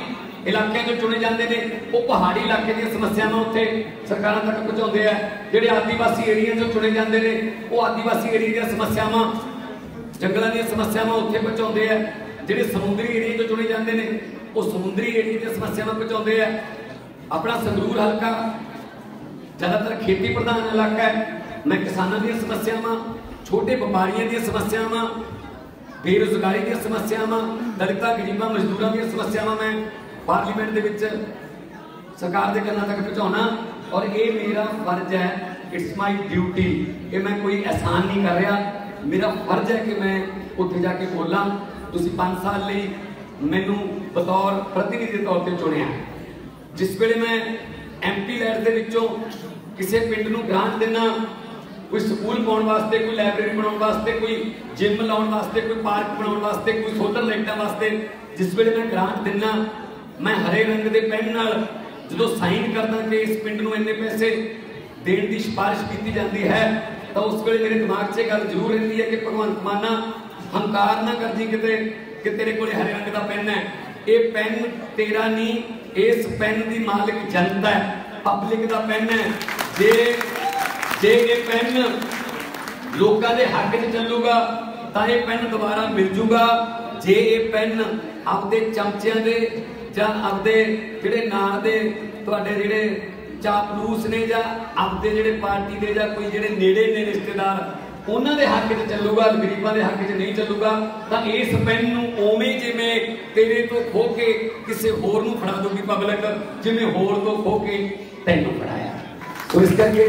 ਇਲਾਕਿਆਂ ਤੋਂ ਚੁਣੇ ਜਾਂਦੇ ਨੇ, ਉਹ ਪਹਾੜੀ ਇਲਾਕੇ ਦੀਆਂ ਸਮੱਸਿਆਵਾਂ ਉੱਥੇ ਸਰਕਾਰਾਂ ਤੱਕ ਪਹੁੰਚਾਉਂਦੇ ਆ। ਜਿਹੜੇ ਆਦੀਵਾਸੀ ਏਰੀਆ ਤੋਂ ਚੁਣੇ ਜਾਂਦੇ ਨੇ, ਉਹ ਆਦੀਵਾਸੀ ਏਰੀਆ ਦੀਆਂ ਸਮੱਸਿਆਵਾਂ, ਜੰਗਲਾਂ ਦੀਆਂ ਸਮੱਸਿਆਵਾਂ ਉੱਥੇ ਪਹੁੰਚਾਉਂਦੇ ਆ। ਜਿਹੜੇ ਸਮੁੰਦਰੀ ਏਰੀਆ ਤੋਂ ਚੁਣੇ ਜਾਂਦੇ ਨੇ, ਉਹ ਸਮੁੰਦਰੀ ਏਰੀਆ ਦੀਆਂ ਸਮੱਸਿਆਵਾਂ ਪਹੁੰਚਾਉਂਦੇ ਆ। ਆਪਣਾ ਸੰਗਰੂਰ ਹਲਕਾ ਜ਼ਿਆਦਾਤਰ ਖੇਤੀ ਪ੍ਰਧਾਨ ਇਲਾਕਾ ਹੈ। ਮੈਂ ਕਿਸਾਨਾਂ ਦੀਆਂ ਸਮੱਸਿਆਵਾਂ, ਛੋਟੇ ਵਪਾਰੀਆਂ ਦੀਆਂ ਸਮੱਸਿਆਵਾਂ, ਬੇਰੁਜ਼ਗਾਰੀ ਦੀਆਂ ਸਮੱਸਿਆਵਾਂ, ਦਲਿਤਾਂ, ਗਰੀਬਾਂ, ਮਜ਼ਦੂਰਾਂ ਦੀਆਂ ਸਮੱਸਿਆਵਾਂ ਮੈਂ ਪਾਰਲੀਮੈਂਟ ਦੇ ਵਿੱਚ ਸਰਕਾਰ ਦੇ ਕੰਨਾਂ ਤੱਕ ਪਹੁੰਚਾਉਣਾ। ਔਰ ਇਹ ਮੇਰਾ ਫਰਜ਼ ਹੈ ਇਟਸ ਮਾਈ ਡਿਊਟੀ ਇਹ ਮੈਂ ਕੋਈ ਅਹਿਸਾਨ ਨਹੀਂ ਕਰ ਰਿਹਾ। ਮੇਰਾ ਫਰਜ਼ ਹੈ ਕਿ ਮੈਂ ਉੱਥੇ ਜਾ ਕੇ ਬੋਲਾਂ। ਤੁਸੀਂ 5 ਸਾਲ ਲਈ ਮੈਨੂੰ ਬਤੌਰ ਪ੍ਰਤੀਨਿਧੀ ਦੇ ਤੌਰ ਤੇ ਚੁਣਿਆ। ਜਿਸ ਵੇਲੇ ਮੈਂ ਐਮਪੀ ਲੈਟ ਦੇ ਵਿੱਚੋਂ ਕਿਸੇ ਪਿੰਡ ਨੂੰ ਗ੍ਰਾਂਟ ਦੇਣਾ ਕੋਈ ਸਕੂਲ ਪਾਉਣ ਵਾਸਤੇ, ਕੋਈ ਲਾਇਬ੍ਰੇਰੀ ਬਣਾਉਣ ਵਾਸਤੇ, ਕੋਈ ਜਿਮ ਲਾਉਣ ਵਾਸਤੇ, ਕੋਈ ਪਾਰਕ ਬਣਾਉਣ ਵਾਸਤੇ, ਕੋਈ ਸੋਲਰ ਲਾਈਟਾਂ ਵਾਸਤੇ, ਜਿਸ ਵੇਲੇ ਮੈਂ ਗ੍ਰਾਂਟ ਦਿੰਨਾ, ਮੈਂ ਹਰੇ ਰੰਗ ਦੇ ਪੈਨ ਨਾਲ ਜਦੋਂ ਸਾਈਨ ਕਰਦਾ ਕਿ ਇਸ ਪਿੰਡ ਨੂੰ ਇੰਨੇ ਪੈਸੇ ਦੇਣ ਦੀ ਸਿਫਾਰਿਸ਼ ਕੀਤੀ ਜਾਂਦੀ ਹੈ, ਤਾਂ ਉਸ ਵੇਲੇ ਮੇਰੇ ਦਿਮਾਗ 'ਚ ਇਹ ਗੱਲ ਜ਼ਰੂਰ ਰਹਿੰਦੀ ਹੈ ਕਿ ਭਗਵੰਤ ਮਾਨਾ ਹੰਕਾਰ ਨਾ ਕਰਦੀ ਕਿਤੇ, ਕਿ ਤੇਰੇ ਕੋਲੇ ਹਰੇ ਰੰਗ ਦਾ ਪੈਨ ਹੈ। ਇਹ ਪੈਨ ਤੇਰਾ ਨਹੀਂ, ਇਸ ਪੈਨ ਦੀ ਮਾਲਕ ਜਨਤਾ ਹੈ ਪਬਲਿਕ ਦਾ ਪੈਨ ਹੈ। ਜੇ ਜੇ ਇਹ ਪੈਨ ਲੋਕਾਂ ਦੇ ਹੱਕ 'ਚ ਚੱਲੂਗਾ, ਤਾਂ ਇਹ ਪੈਨ ਦੁਬਾਰਾ ਮਿਲ ਜੂਗਾ। ਜੇ ਇਹ ਪੈਨ ਆਪਦੇ ਚਮਚਿਆਂ ਦੇ ਜਾਂ ਆਪਦੇ ਜਿਹੜੇ ਨਾਲ ਦੇ ਤੁਹਾਡੇ ਜਿਹੜੇ ਚਾਪਲੂਸ ਨੇ ਜਾਂ ਆਪਦੇ ਜਿਹੜੇ ਪਾਰਟੀ ਦੇ ਜਾਂ ਕੋਈ ਜਿਹੜੇ ਨੇੜੇ ਨੇ ਰਿਸ਼ਤੇਦਾਰ, ਉਹਨਾਂ ਦੇ ਹੱਕ 'ਚ ਚੱਲੂਗਾ, ਗਰੀਬਾਂ ਦੇ ਹੱਕ 'ਚ ਨਹੀਂ ਚੱਲੂਗਾ, ਤਾਂ ਇਸ ਪੈਨ ਨੂੰ ਓਵੇਂ ਜਿਵੇਂ ਤੇਰੇ ਤੋਂ ਖੋ ਕੇ ਕਿਸੇ ਹੋਰ ਨੂੰ ਫੜਾ ਦੂਗੀ ਪਬਲਿਕ ਜਿਵੇਂ ਹੋਰ ਤੋਂ ਖੋ ਕੇ ਤੈਨੂੰ ਫੜਾਇਆ। ਸੋ ਇਸ ਕਰਕੇ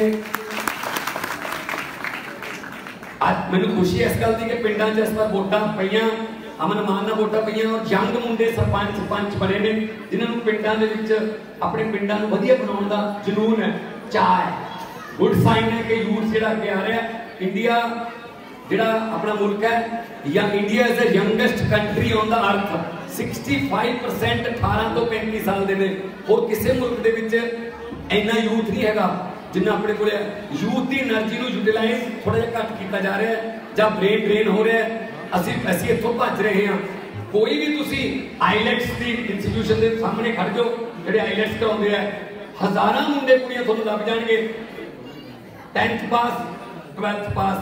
ਅੱਜ ਮੈਨੂੰ ਖੁਸ਼ੀ ਇਸ ਗੱਲ ਦੀ ਕਿ ਪਿੰਡਾਂ 'ਚ ਇਸ ਵਾਰ ਵੋਟਾਂ ਪਈਆਂ, ਅਮਨ ਮਾਨ ਨਾਲ ਵੋਟਾਂ ਪਈਆਂ ਔਰ ਜੰਗ ਮੁੰਡੇ ਸਰਪੰਚ ਪੰਚ ਬਣੇ ਨੇ, ਜਿਨ੍ਹਾਂ ਨੂੰ ਪਿੰਡਾਂ ਦੇ ਵਿੱਚ ਆਪਣੇ ਪਿੰਡਾਂ ਨੂੰ ਵਧੀਆ ਬਣਾਉਣ ਦਾ ਜਨੂਨ ਹੈ ਚਾਹ ਹੈ। ਗੁੱਡ ਸਾਈਨ ਹੈ ਕਿ ਯੂਥ ਜਿਹੜਾ ਅੱਗੇ ਆ ਰਿਹਾ ਇੰਡੀਆ ਜਿਹੜਾ ਆਪਣਾ ਮੁਲਕ ਹੈ, ਜਾਂ India is the youngest country on the earth 65% 18 ਤੋਂ 35 ਸਾਲ ਦੇ ਨੇ। ਹੋਰ ਕਿਸੇ ਮੁਲਕ ਦੇ ਵਿੱਚ ਇੰਨਾ ਯੂਥ ਨਹੀਂ ਹੈਗਾ ਜਿੰਨਾ ਆਪਣੇ ਕੋਲੇ ਯੂਥ ਦੀ એનર્ਜੀ ਨੂੰ ਯੂਟਿਲਾਈਜ਼ ਥੋੜਾ ਜਿਹਾ ਘੱਟ ਕੀਤਾ ਜਾ ਰਿਹਾ ਜਾਂ ਬ੍ਰੇਨ ਡਰੇਨ ਹੋ ਰਿਹਾ ਅਸੀਂ ਅਸੀਂ ਇੱਥੋਂ ਭੱਜ ਰਹੇ ਹਾਂ। ਕੋਈ ਵੀ ਤੁਸੀਂ ਆਈਲੈਟਸ ਦੀ ਇੰਸਟੀਟਿਊਸ਼ਨ ਦੇ ਸਾਹਮਣੇ ਖੜ ਜਾਓ, ਜਿਹੜੇ ਆਈਲੈਟਸ ਕਰਾਉਂਦੇ ਆ, ਹਜ਼ਾਰਾਂ ਮੁੰਡੇ ਕੁੜੀਆਂ ਤੁਹਾਨੂੰ ਲੱਭ ਜਾਣਗੇ। 10th ਪਾਸ 12th ਪਾਸ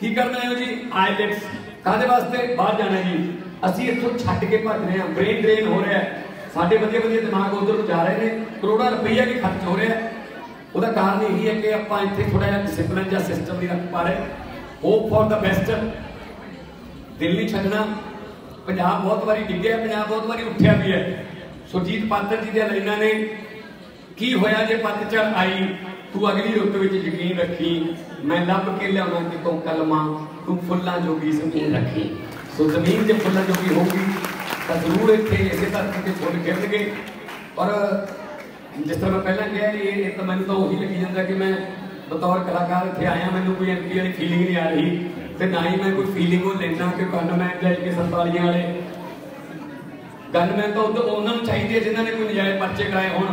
ਕੀ ਕਰਨਾ ਹੈ ਜੀ? ਆਈਲੈਟਸ ਕਾਦੇ ਵਾਸਤੇ? ਬਾਹਰ ਜਾਣਾ ਜੀ। ਅਸੀਂ ਇੱਥੋਂ ਛੱਡ ਕੇ ਭੱਜ ਰਹੇ ਹਾਂ। ਬ੍ਰੇਨ ਡਰੇਨ ਹੋ ਰਿਹਾ ਹੈ। ਸਾਡੇ ਵਧੀਆ ਵਧੀਆ ਦਿਮਾਗ ਉਧਰ ਜਾ ਰਹੇ ਨੇ। ਕਰੋੜਾਂ ਰੁਪਈਆ ਵੀ ਖਰਚ ਹੋ ਰਿਹਾ। ਉਹਦਾ ਕਾਰਨ ਇਹੀ ਹੈ ਕਿ ਆਪਾਂ ਇੱਥੇ ਥੋੜਾ ਜਿਹਾ ਡਿਸਪਲਿਨ ਜਾਂ ਸਿਸਟਮ ਨਹੀਂ ਰੱਖ ਪਾ ਰਹੇ। Hope for the best Delhi ਛੱਡਣਾ। ਪੰਜਾਬ ਬਹੁਤ ਵਾਰੀ ਡਿੱਗਿਆ, ਪੰਜਾਬ ਬਹੁਤ ਵਾਰੀ ਉੱਠਿਆ ਵੀ ਹੈ। ਸੁਰਜੀਤ ਪਾਤਰ ਜੀ ਦੀਆਂ ਲਾਈਨਾਂ ਨੇ, ਕੀ ਹੋਇਆ ਜੇ ਪੱਤਝੜ ਆਈ? ਤੂੰ ਅਗਲੀ ਰੁੱਤ ਵਿੱਚ ਯਕੀਨ ਰੱਖੀ। ਮੈਂ ਲੱਭ ਕੇ ਲਿਆਉਣਾ ਕਿਤੋਂ ਕਲਮਾਂ। ਤੂੰ ਫੁੱਲਾਂ ਜੋਗੀ ਜ਼ਮੀਨ ਰੱਖੀ। ਸੋ ਜ਼ਮੀਨ ਜੇ ਫੁੱਲਾਂ ਜੋਗੀ ਹੋਊਗੀ। ਤਾਂ ਜ਼ਰੂਰ ਇੱਥੇ ਇਸੇ ਧਰਤੀ ਤੇ ਫੁੱਲ ਖਿੜਨਗੇ। ਔਰ ਜਿਸ ਤਰ੍ਹਾਂ ਮੈਂ ਪਹਿਲਾਂ ਕਿਹਾ ਕਿ ਇਹ ਤਾਂ ਮੈਨੂੰ ਤਾਂ ਉਹੀ ਲੱਗੀ ਜਾਂਦਾ ਕਿ ਮੈਂ ਬਤੌਰ ਕਲਾਕਾਰ ਇੱਥੇ ਆਇਆ, ਮੈਨੂੰ ਕੋਈ ਐਮਪੀ ਵਾਲੀ ਫੀਲਿੰਗ ਨਹੀਂ ਆ ਰਹੀ। ਤੇ ਨਾ ਹੀ ਮੈਂ ਕੋਈ ਫੀਲਿੰਗ ਉਹ ਲੈਣਾ ਕਿ ਗਨਮੈਨ ਲੈ ਕੇ 47 ਵਾਲੇ। ਗਨਮੈਨ ਤਾਂ ਉਦੋਂ, ਉਹਨਾਂ ਨੂੰ ਚਾਹੀਦੀ ਹੈ ਜਿਨ੍ਹਾਂ ਨੇ ਕੋਈ ਨਜਾਇਜ਼ ਪਰਚੇ ਕਰਾਏ ਹੋਣ।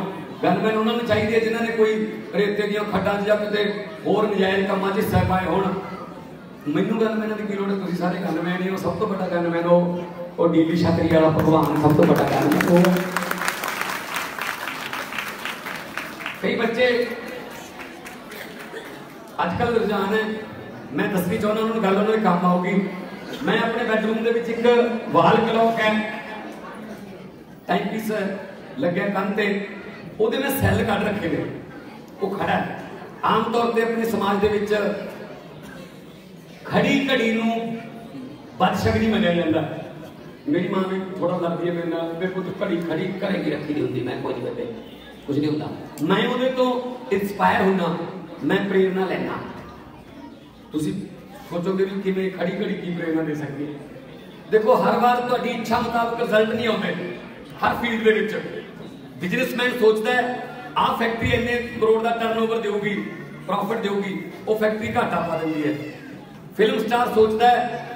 ਗਨਮੈਨ ਉਹਨਾਂ ਨੂੰ ਚਾਹੀਦੇ ਆ ਜਿਨ੍ਹਾਂ ਨੇ ਕੋਈ ਰੇਤੇ ਦੀਆਂ ਖੱਡਾਂ 'ਚ ਜਾਂ ਕਿਤੇ ਹੋਰ ਨਜਾਇਜ਼ ਕੰਮਾਂ 'ਚ ਹਿੱਸਾ ਪਾਏ ਹੋਣ। ਮੈਨੂੰ ਗਨਮੈਨਾਂ ਦੀ ਕੀ ਲੋੜ ਹੈ? ਤੁਸੀਂ ਸਾਰੇ ਗਨਮੈਨ ਹੀ ਹੋ, ਸਭ ਤੋਂ ਵੱਡਾ ਗਨਮੈਨ ਉਹ ਉਹ ਡੀਲੀ ਛਤਰੀ ਵਾਲਾ ਭਗਵਾਨ ਸਭ ਤੋਂ ਵੱਡਾ ਗਨਮੈਨ ਉਹ। ਕਈ ਬੱਚੇ ਅੱਜ ਕੱਲ ਰੁਝਾਨ ਹੈ। ਮੈਂ ਦੱਸਣੀ ਚਾਹੁੰਦਾ ਉਹਨਾਂ ਨੂੰ ਗੱਲ ਉਹਨਾਂ ਦੇ ਕੰਮ ਆਊਗੀ। ਮੈਂ ਆਪਣੇ ਬੈਡਰੂਮ ਦੇ ਵਿੱਚ ਇੱਕ ਵਾਲ ਕਲੌਕ ਹੈ। ਟਾਈਮ ਪੀਸ ਲੱਗਿਆ ਕੰਨ ਤੇ। ਉਹਦੇ ਮੈਂ ਸੈੱਲ ਕੱਢ ਰੱਖੇ ਨੇ। ਉਹ ਖੜਾ ਹੈ। ਆਮ ਤੌਰ ਤੇ ਆਪਣੇ ਸਮਾਜ ਦੇ ਵਿੱਚ ਖੜੀ ਘੜੀ ਨੂੰ ਬਦਸ਼ਗਨੀ ਮੰਨਿਆ ਜਾਂਦਾ। ਹੈ। ਮੇਰੀ ਮਾਂ ਵੀ ਥੋੜਾ ਲੜਦੀ ਹੈ ਮੇਰੇ ਨਾਲ, ਮੇਰੇ ਕੋਲ ਤਾਂ ਘੜੀ ਖੜੀ ਘਰੇ ਕੀ ਰੱਖੀ ਦੀ ਹੁੰਦੀ, ਮੈਂ ਕੋਈ ਨਹੀਂ ਬਤੇ ਕੁਝ ਨਹੀਂ ਹੁੰਦਾ। ਮੈਂ ਉਹਦੇ ਤੋਂ ਇਨਸਪਾਇਰ ਹੁੰਦਾ, ਮੈਂ ਪ੍ਰੇਰਣਾ ਤੁਸੀਂ ਸੋਚੋਗੇ ਵੀ ਕਿਵੇਂ ਖੜੀ ਘੜੀ ਕੀ ਪ੍ਰੇਰਣਾ ਦੇ ਸਕਦੀ ਹੈ? ਦੇਖੋ, ਹਰ ਵਾਰ ਤੁਹਾਡੀ ਇੱਛਾ ਮੁਤਾਬਕ ਰਿਜ਼ਲਟ ਨਹੀਂ ਆਉਂਦੇ, ਹਰ ਫੀਲਡ ਦੇ ਵਿੱਚ। ਬਿਜ਼ਨਸਮੈਨ ਸੋਚਦਾ ਹੈ, ਆਹ ਫੈਕਟਰੀ ਇੰਨੇ ਕਰੋੜ ਦਾ ਟਰਨਓਵਰ ਦੇਊਗੀ ਪ੍ਰੋਫਿਟ ਦੇਊਗੀ, ਉਹ ਫੈਕਟਰੀ ਘਾਟਾ ਪਾ ਦਿੰਦੀ ਹੈ। ਫਿਲਮ ਸਟਾਰ ਸੋਚਦਾ ਹੈ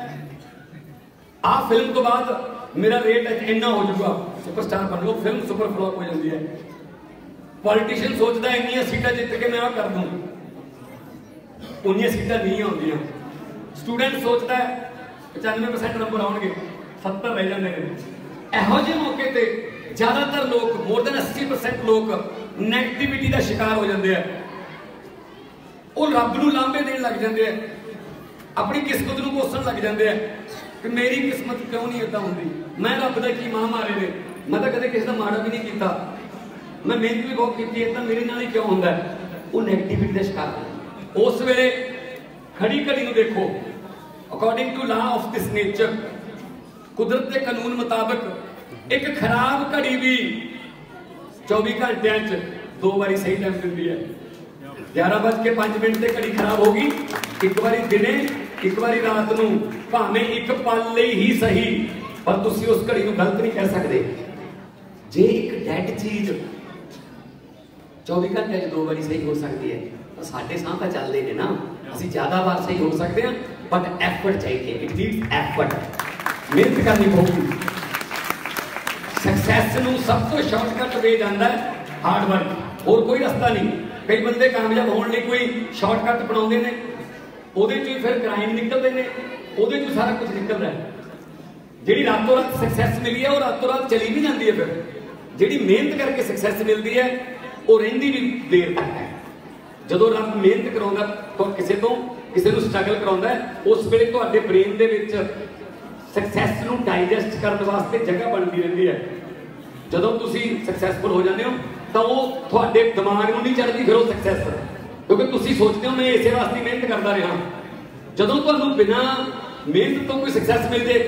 ਆਹ ਫਿਲਮ ਤੋਂ ਬਾਅਦ ਮੇਰਾ ਰੇਟ ਇੰਨਾ ਹੋ ਜਾਊਗਾ। ਸੁਪਰਸਟਾਰ ਬਣ ਜਾਊਗਾ ਫਿਲਮ ਸੁਪਰ ਫਲॉप ਹੋ ਜਾਂਦੀ ਹੈ। ਪੋਲੀਟੀਸ਼ੀਅਨ ਸੋਚਦਾ ਇੰਨੀਆਂ ਸੀਟਾਂ ਜਿੱਤ ਕੇ ਮੈਂ ਆ ਕਰ ਦੂੰ। ਉਨੀਆਂ ਸੀਟਾਂ ਨਹੀਂ ਆਉਂਦੀਆਂ। ਸਟੂਡੈਂਟ ਸੋਚਦਾ ਹੈ 95% ਨੰਬਰ ਆਉਣਗੇ 70 ਰਹਿ ਜਾਂਦੇ ਨੇ। ਇਹੋ ਜਿਹੇ ਮੌਕੇ ਤੇ ਜ਼ਿਆਦਾਤਰ ਲੋਕ ਮੋਰ ਦੈਨ 80% ਲੋਕ ਨੈਗੇਟਿਵਿਟੀ ਦਾ ਸ਼ਿਕਾਰ ਹੋ ਜਾਂਦੇ ਆ। ਉਹ ਰੱਬ ਨੂੰ ਲਾਂਭੇ ਦੇਣ ਲੱਗ ਜਾਂਦੇ ਆ। ਆਪਣੀ ਕਿਸਮਤ ਨੂੰ ਕੋਸਣ ਲੱਗ ਜਾਂਦੇ ਆ। ਕਿ ਮੇਰੀ ਕਿਸਮਤ ਕਿਉਂ ਨਹੀਂ ਇਦਾਂ ਹੁੰਦੀ? ਮੈਂ ਰੱਬ ਦਾ ਕੀ ਮਾਂ ਮਾਰੇ ਨੇ? ਮੈਂ ਤਾਂ ਕਦੇ ਕਿਸੇ ਦਾ ਮਾੜਾ ਵੀ ਨਹੀਂ ਕੀਤਾ। ਮੈਂ ਮਿਹਨਤ ਵੀ ਬਹੁਤ ਕੀਤੀ ਹੈ ਤਾਂ ਮੇਰੇ ਨਾਲ ਹੀ ਕਿਉਂ ਹੁੰਦਾ? ਉਹ ਨੈਗੇਟਿਵਿਟੀ ਦਾ ਸ਼ਿਕਾਰ ਉਸ ਵੇਲੇ ਖੜੀ ਘੜੀ ਨੂੰ ਦੇਖੋ। According to law of this nature ਕੁਦਰਤ ਦੇ ਕਾਨੂੰਨ ਮੁਤਾਬਕ ਇੱਕ ਖਰਾਬ ਘੜੀ ਵੀ 24 ਘੰਟਿਆਂ 'ਚ ਦੋ ਵਾਰੀ ਸਹੀ ਟਾਈਮ ਦਿੰਦੀ ਹੈ। 11:05 ਮਿੰਟ ਤੇ ਘੜੀ ਖਰਾਬ ਹੋ ਗਈ। ਇੱਕ ਵਾਰੀ ਦਿਨੇ, ਇੱਕ ਵਾਰੀ ਰਾਤ ਨੂੰ। ਭਾਵੇਂ ਇੱਕ ਪਲ ਲਈ ਹੀ ਸਹੀ, ਪਰ ਤੁਸੀਂ ਉਸ ਘੜੀ ਨੂੰ ਗਲਤ ਨਹੀਂ ਕਹਿ ਸਕਦੇ। ਜੇ ਇੱਕ ਡੈਡ ਚੀਜ਼ 24 ਘੰਟੇ 'ਚ ਦੋ ਵਾਰੀ ਸਹੀ ਹੋ ਸਕਦੀ ਹੈ, ਤਾਂ ਸਾਡੇ ਸਾਹ ਤਾਂ ਚੱਲਦੇ ਨੇ ਨਾ। ਅਸੀਂ ਜ਼ਿਆਦਾ ਵਾਰ ਸਹੀ ਹੋ ਸਕਦੇ ਹਾਂ ਬਟ ਐਫਰਟ ਚਾਹੀਦੀ ਹੈ। ਇਟ ਨੀਡਸ ਐਫਰਟ ਮਿਹਨਤ ਕਰਨੀ ਪਊਗੀ। ਸਕਸੈਸ ਨੂੰ ਸਭ ਤੋਂ ਸ਼ਾਰਟਕਟ ਵੇ ਜਾਂਦਾ ਹੈ ਹਾਰਡ ਵਰਕ ਹੋਰ ਕੋਈ ਰਸਤਾ ਨਹੀਂ। ਕਈ ਬੰਦੇ ਕਾਮਯਾਬ ਹੋਣ ਲਈ ਕੋਈ ਸ਼ਾਰਟਕਟ ਬਣਾਉਂਦੇ ਨੇ। ਉਹਦੇ ਚ ਹੀ ਫਿਰ ਕ੍ਰਾਈਮ ਨਿਕਲਦੇ ਨੇ। ਉਹਦੇ ਚੋਂ ਸਾਰਾ ਕੁਝ ਨਿਕਲਦਾ ਹੈ। ਜਿਹੜੀ ਰਾਤੋਂ ਰਾਤ ਸਕਸੈਸ ਮਿਲੀ ਹੈ, ਉਹ ਰਾਤੋਂ ਰਾਤ ਚਲੀ ਵੀ ਜਾਂਦੀ ਹੈ ਫਿਰ। ਜਿਹੜੀ ਮਿਹਨਤ ਕਰਕੇ ਸਕਸੈਸ ਮਿਲਦੀ ਹੈ, ਉਹ ਰਹਿੰਦੀ ਵੀ ਦੇਰ ਤੱਕ ਹੈ। ਜਦੋਂ ਰੱਬ ਮਿਹਨਤ ਕਰਾਉਂਦਾ, ਤਾਂ ਕਿਸੇ ਤੋਂ ਕਿਸੇ ਨੂੰ ਸਟਰਗਲ ਕਰਾਉਂਦਾ ਉਸ ਵੇਲੇ ਤੁਹਾਡੇ ਬ੍ਰੇਨ ਦੇ ਵਿੱਚ ਸਕਸੈਸ ਨੂੰ ਡਾਈਜੈਸਟ ਕਰਨ ਵਾਸਤੇ ਜਗ੍ਹਾ ਬਣਦੀ ਰਹਿੰਦੀ ਹੈ। ਜਦੋਂ ਤੁਸੀਂ ਸਕਸੈਸਫੁਲ ਹੋ ਜਾਂਦੇ ਹੋ, ਤਾਂ ਉਹ ਤੁਹਾਡੇ ਦਿਮਾਗ ਨੂੰ ਨਹੀਂ ਚੜਦੀ ਫਿਰ ਉਹ ਸਕਸੈਸ ਕਿਉਂਕਿ ਤੁਸੀਂ ਸੋਚਦੇ ਹੋ, ਮੈਂ ਇਸੇ ਵਾਸਤੇ ਮਿਹਨਤ ਕਰਦਾ ਰਿਹਾ। ਜਦੋਂ ਤੁਹਾਨੂੰ ਬਿਨਾ ਮਿਹਨਤ ਤੋਂ ਕੋਈ ਸਕਸੈਸ ਮਿਲ ਜੇ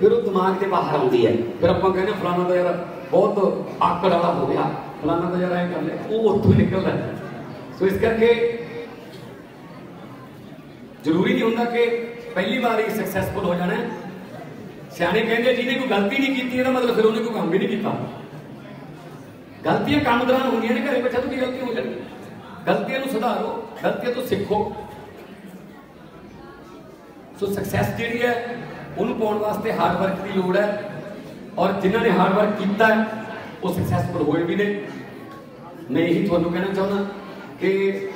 ਫਿਰ ਉਹ ਦਿਮਾਗ ਦੇ ਬਾਹਰ ਆਉਂਦੀ ਹੈ। ਫਿਰ ਆਪਾਂ ਕਹਿੰਦੇ ਹਾਂ, ਫਲਾਣਾ ਤਾਂ ਯਾਰ ਬਹੁਤ ਆਕੜ ਵਾਲਾ ਹੋ ਗਿਆ। ਫਲਾਣਾ ਦਾ ਯਾਰ ਐ ਕਰ ਲਿਆ ਉਹ ਉੱਥੋਂ ਨਿਕਲਦਾ ਸੋ ਇਸ ਕਰਕੇ ਜ਼ਰੂਰੀ ਨਹੀਂ ਹੁੰਦਾ ਕਿ ਪਹਿਲੀ ਵਾਰ ਹੀ ਸਕਸੈਸਫੁਲ ਹੋ। ਜਾਣਾ ਸਿਆਣੇ ਕਹਿੰਦੇ ਜਿਹਨੇ ਕੋਈ ਗਲਤੀ ਨਹੀਂ ਕੀਤੀ ਇਹਦਾ ਮਤਲਬ ਫਿਰ ਉਹਨੇ ਕੋਈ ਕੰਮ ਵੀ ਨਹੀਂ ਕੀਤਾ। ਗਲਤੀਆਂ ਕੰਮ ਦੌਰਾਨ ਹੁੰਦੀਆਂ ਨੇ ਘਰੇ ਬੈਠਾ ਤੋਂ ਕੀ ਗਲਤੀ ਹੋ ਜਾਂਦੀ। ਗਲਤੀਆਂ ਨੂੰ ਸੁਧਾਰੋ ਗਲਤੀਆਂ ਤੋਂ ਸਿੱਖੋ। ਸੋ ਸਕਸੈਸ ਜਿਹੜੀ ਹੈ, ਉਹਨੂੰ ਪਾਉਣ ਵਾਸਤੇ ਹਾਰਡ ਵਰਕ ਦੀ ਲੋੜ ਹੈ। ਔਰ ਜਿਨ੍ਹਾਂ ਨੇ ਹਾਰਡ ਵਰਕ ਕੀਤਾ ਉਹ ਸਕਸੈਸਫੁਲ ਹੋਏ ਵੀ ਨੇ। ਮੈਂ ਇਹੀ ਤੁਹਾਨੂੰ ਕਹਿਣਾ ਚਾਹੁੰਦਾ ਕਿ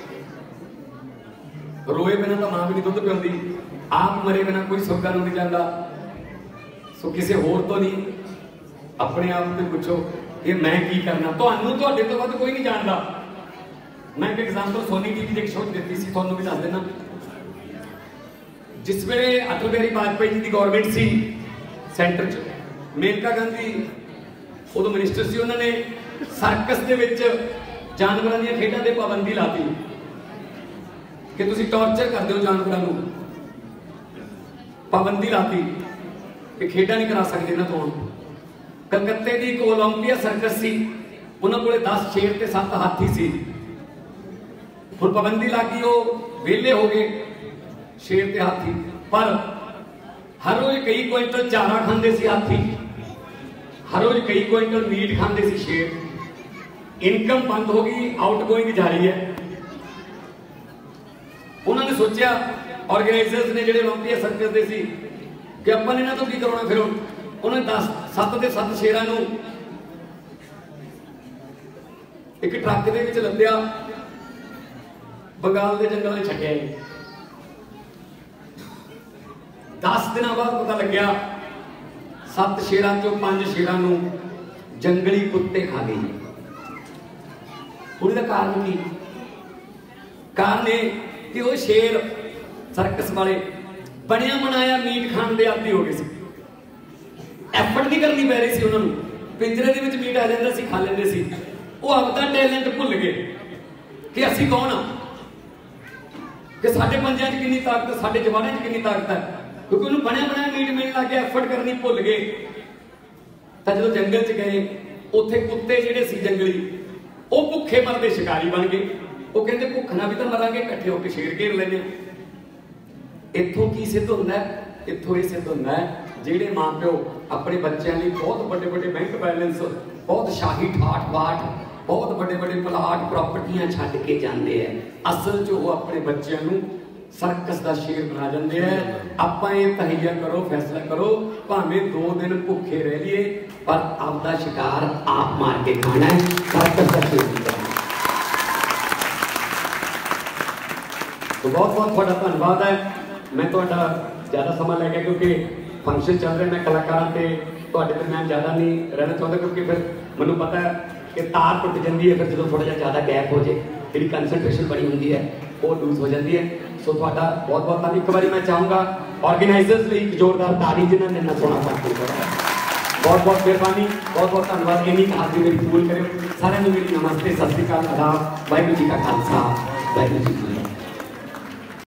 ਰੋਏ ਬਿਨਾਂ ਤਾਂ ਮਾਂ ਵੀ ਨਹੀਂ ਦੁੱਧ ਪਿਉਂਦੀ, ਆਪ ਮਰੇ ਬਿਨਾਂ ਕੋਈ ਸੁੱਕਾ ਨੂੰ ਨਹੀਂ ਜਾਂਦਾ। ਸੋ ਕਿਸੇ ਹੋਰ ਤੋਂ ਨਹੀਂ, ਆਪਣੇ ਆਪ ਤੇ ਪੁੱਛੋ ਕਿ ਮੈਂ ਕੀ ਕਰਨਾ। ਤੁਹਾਨੂੰ, ਤੁਹਾਡੇ ਤੋਂ ਵੱਧ ਕੋਈ ਨਹੀਂ ਜਾਣਦਾ। ਮੈਂ ਇੱਕ ਐਗਜ਼ਾਮਪਲ ਸੋਨੀ ਟੀਵੀ ਦੇ ਇੱਕ ਸ਼ੋਅ ਦਿੱਤੀ ਸੀ, ਤੁਹਾਨੂੰ ਵੀ ਦੱਸ ਦੇਣਾ ਜਿਸ ਵੇਲੇ ਅਟਲ ਬਿਹਾਰੀ ਵਾਜਪਾਈ ਜੀ ਦੀ ਗਵਰਨਮੈਂਟ ਸੀ ਸੈਂਟਰ 'ਚ, ਮੇਨਕਾ ਗਾਂਧੀ, ਉਦੋਂ ਮਿਨਿਸਟਰ ਸੀ ਉਹਨਾਂ ਨੇ ਸਰਕਸ ਦੇ ਵਿੱਚ ਜਾਨਵਰਾਂ ਦੀਆਂ ਖੇਡਾਂ ਤੇ ਪਾਬੰਦੀ ਲਾਤੀ। ਕਿ ਤੁਸੀਂ ਟੌਰਚਰ ਕਰਦੇ ਹੋ ਜਾਨਵਰਾਂ ਨੂੰ। ਪਾਬੰਦੀ ਲਾਤੀ ਕਿ ਖੇਡਾਂ ਨਹੀਂ ਕਰਾ ਸਕਦੇ ਇਹਨਾਂ ਤੋਂ ਕਲਕੱਤੇ ਦੀ ਇੱਕ ਓਲੰਪੀਆ ਸਰਕਸ ਸੀ, ਉਹਨਾਂ ਕੋਲੇ 10 ਸ਼ੇਰ ਤੇ 7 ਹਾਥੀ ਸੀ। ਹੁਣ ਪਾਬੰਦੀ ਲੱਗੀ ਉਹ ਵਿਹਲੇ ਹੋ ਗਏ। ਸ਼ੇਰ ਤੇ ਹਾਥੀ। ਪਰ ਹਰ ਰੋਜ਼ ਕਈ ਕੁਇੰਟਲ ਚਾਰਾ ਖਾਂਦੇ ਸੀ ਹਾਥੀ। ਹਰ ਰੋਜ਼ ਕਈ ਕੁਇੰਟਲ ਮੀਟ ਖਾਂਦੇ ਸੀ ਸ਼ੇਰ। ਇਨਕਮ ਬੰਦ ਹੋ ਗਈ ਆਊਟਗੋਇੰਗ ਜਾਰੀ ਹੈ। ਉਹਨਾਂ ਨੇ ਸੋਚਿਆ ਆਰਗੇਨਾਈਜ਼ਰਸ ਨੇ ਜਿਹੜੇ ਓਲੰਪੀਆ ਸਰਕਸ ਦੇ ਸੀ ਕਿ ਆਪਾਂ ਨੇ ਇਹਨਾਂ ਤੋਂ ਕੀ ਕਰਾਉਣਾ ਫਿਰ ਉਹਨਾਂ ਨੇ 10 7 ਦੇ 7 ਸ਼ੇਰਾਂ ਨੂੰ ਇੱਕ ਟਰੱਕ ਦੇ ਵਿੱਚ ਲੱਦਿਆ। ਬੰਗਾਲ ਦੇ ਜੰਗਲਾਂ 'ਚ ਛੱਡਿਆ 10 ਦਿਨਾਂ ਬਾਅਦ ਪਤਾ ਲੱਗਿਆ, ਸੱਤ ਸ਼ੇਰਾਂ ਚੋਂ ਪੰਜ ਸ਼ੇਰਾਂ ਨੂੰ ਜੰਗਲੀ ਕੁੱਤੇ ਖਾ ਗਏ ਜੀ। ਹੁਣ ਇਹਦਾ ਕਾਰਨ ਕੀ? ਕਾਰਨ ਇਹ ਕਿ ਉਹ ਸ਼ੇਰ ਸਰਕਸ ਵਾਲੇ ਬਣਿਆ ਮਨਾਇਆ ਮੀਟ ਖਾਣ ਦੇ ਆਦੀ ਹੋ ਗਏ ਸੀ। ਐਫਰਟ ਨਹੀਂ ਕਰਨੀ ਪੈ ਰਹੀ ਸੀ ਉਹਨਾਂ ਨੂੰ। ਪਿੰਜਰੇ ਦੇ ਵਿੱਚ ਮੀਟ ਆ ਜਾਂਦਾ ਸੀ ਖਾ ਲੈਂਦੇ ਸੀ। ਉਹ ਆਪਦਾ ਟੈਲੈਂਟ ਭੁੱਲ ਗਏ ਕਿ ਅਸੀਂ ਕੌਣ ਆ? ਕਿ ਸਾਡੇ ਪੰਜਾਂ 'ਚ ਕਿੰਨੀ ਤਾਕਤ, ਸਾਡੇ ਜਵਾਨਾਂ 'ਚ ਕਿੰਨੀ ਤਾਕਤ ਹੈ? ਕਿਉਂਕਿ ਉਹਨੂੰ ਬਣਿਆ ਬਣਿਆ ਮੀਟ ਮਿਲਣ ਲੱਗ ਗਿਆ ਐਫਰਟ ਕਰਨੀ ਭੁੱਲ ਗਏ। ਤਾਂ ਜਦੋਂ ਜੰਗਲ 'ਚ ਗਏ, ਉੱਥੇ ਕੁੱਤੇ ਜਿਹੜੇ ਸੀ ਜੰਗਲੀ, ਉਹ ਭੁੱਖੇ ਮਰਦੇ ਸ਼ਿਕਾਰੀ ਬਣ ਗਏ। ਉਹ ਕਹਿੰਦੇ, ਭੁੱਖ ਨਾਲ ਵੀ ਤਾਂ ਮਰਾਂਗੇ, ਇਕੱਠੇ ਹੋ ਕੇ ਸ਼ੇਰ ਘੇਰ ਲੈਂਦੇ ਹਾਂ। ਇੱਥੋਂ ਕੀ ਸਿੱਧ ਹੁੰਦਾ ਇੱਥੋਂ ਇਹ ਸਿੱਧ ਹੁੰਦਾ ਹੈ, ਜਿਹੜੇ ਮਾਪਿਓ ਆਪਣੇ ਬੱਚਿਆਂ ਲਈ ਬਹੁਤ ਵੱਡੇ ਵੱਡੇ ਬੈਂਕ ਬੈਲੈਂਸ ਬਹੁਤ ਸ਼ਾਹੀ ਠਾਠ ਬਾਠ ਬਹੁਤ ਵੱਡੇ ਵੱਡੇ ਪਲਾਟ ਪ੍ਰਾਪਰਟੀਆਂ ਛੱਡ ਕੇ ਜਾਂਦੇ ਆ। ਅਸਲ 'ਚ ਉਹ ਆਪਣੇ ਬੱਚਿਆਂ ਨੂੰ ਸਰਕਸ ਦਾ ਸ਼ੇਰ ਬਣਾ ਜਾਂਦੇ ਆ। ਆਪਾਂ ਇਹ ਤਹਈਆ ਕਰੋ, ਫੈਸਲਾ ਕਰੋ, ਭਾਵੇਂ 2 ਦਿਨ ਭੁੱਖੇ ਰਹਿ ਲਈਏ, ਪਰ ਆਪਦਾ ਸ਼ਿਕਾਰ ਆਪ ਮਾਰ ਕੇ ਖਾਣਾ ਹੈ। ਸਰਕਸ ਦਾ ਸ਼ੇਰ ਤੋ ਬਹੁਤ ਬਹੁਤ ਤੁਹਾਡਾ ਧੰਨਵਾਦ ਹੈ। ਮੈਂ ਤੁਹਾਡਾ ਜ਼ਿਆਦਾ ਸਮਾਂ ਲੈ ਗਿਆ ਕਿਉਂਕਿ ਫੰਕਸ਼ਨ ਚੱਲ ਰਿਹਾ, ਮੈਂ ਕਲਾਕਾਰਾਂ ਤੇ ਤੁਹਾਡੇ ਤੇ ਮੈਂ ਜ਼ਿਆਦਾ ਨਹੀਂ ਰਹਿਣਾ ਚਾਹੁੰਦਾ, ਕਿਉਂਕਿ ਫਿਰ ਮੈਨੂੰ ਪਤਾ ਹੈ ਕਿ ਤਾਰ ਟੁੱਟ ਜਾਂਦੀ ਹੈ, ਫਿਰ ਜਦੋਂ ਥੋੜਾ ਜਿਹਾ ਜ਼ਿਆਦਾ ਗੈਪ ਹੋ ਜੇ ਜਿਹੜੀ ਕਨਸੈਂਟਰੇਸ਼ਨ ਬਣੀ ਹੁੰਦੀ ਹੈ, ਉਹ ਲੂਜ਼ ਹੋ ਜਾਂਦੀ ਹੈ। ਸੋ ਤੁਹਾਡਾ ਬਹੁਤ ਬਹੁਤ ਧੰਨਵਾਦ ਇੱਕ ਵਾਰੀ ਮੈਂ ਚਾਹੂੰਗਾ ਆਰਗੇਨਾਈਜ਼ਰਸ ਲਈ ਇੱਕ ਜ਼ੋਰਦਾਰ ਤਾੜੀ ਜਿਨ੍ਹਾਂ ਨੇ ਇੰਨਾ ਸੋਹਣਾ ਫੰਕਸ਼ਨ ਬਹੁਤ ਬਹੁਤ ਮਿਹਰਬਾਨੀ, ਬਹੁਤ ਬਹੁਤ ਧੰਨਵਾਦ। ਇੰਨੀ ਹਾਜ਼ਰੀ ਮੇਰੀ ਕਬੂਲ ਕਰਿਓ। ਸਾਰਿਆਂ ਨੂੰ ਮੇਰੀ ਨਮਸਤੇ, ਸਤਿ ਸ੍ਰੀ ਅਕਾਲ ਆਦਾਬ ਵਾਹਿਗੁਰੂ ਜੀ ਕਾ ਖਾਲਸਾ, ਵਾਹਿਗੁਰੂ ਜੀ